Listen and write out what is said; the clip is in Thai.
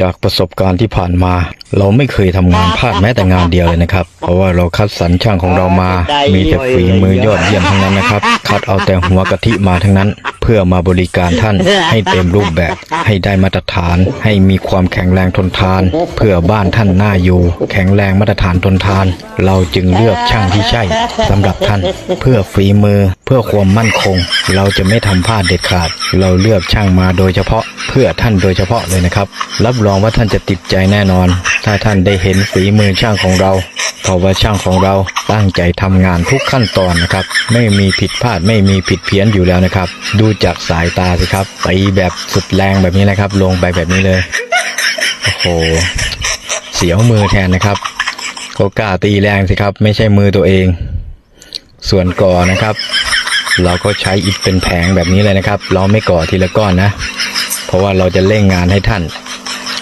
จากประสบการณ์ที่ผ่านมา เราไม่เคยทำงานพลาดแม้แต่งานเดียวเลยนะครับ เพราะว่าเราคัดสรรช่างของเรามา มีแต่ฝีมือยอดเยี่ยมทั้งนั้นนะครับ คัดเอาแต่หัวกะทิมาทั้งนั้น เพื่อมาบริการท่านให้เต็มรูปแบบ ให้ได้มาตรฐาน ให้มีความแข็งแรงทนทาน เพื่อบ้านท่านน่าอยู่ แข็งแรงมาตรฐานทนทาน เราจึงเลือกช่างที่ใช่สำหรับท่าน เพื่อฝีมือเพื่อความมั่นคง เราจะไม่ทำพลาดเด็ดขาด เราเลือกช่างมาโดยเฉพาะ เพื่อท่านโดยเฉพาะเลยนะครับ รับรองว่าท่านจะติดใจแน่นอน ถ้าท่านได้เห็นฝีมือช่างของเราเพราะว่าช่างของเราตั้งใจทำงานทุกขั้นตอนนะครับ ไม่มีผิดพลาดไม่มีผิดเพี้ยนอยู่แล้วนะครับ ดูจากสายตาสิครับตีแบบสุดแรงแบบนี้นะครับ ลงไปแบบนี้เลยโอ้โหเสียวมือแทนนะครับก็กล้าตีแรงสิครับ ไม่ใช่มือตัวเอง ส่วนก่อนะครับ เราก็ใช้อิฐเป็นแผงแบบนี้เลยนะครับ เราไม่ก่อทีละก้อนนะ เพราะว่าเราจะเร่งงานให้ท่าน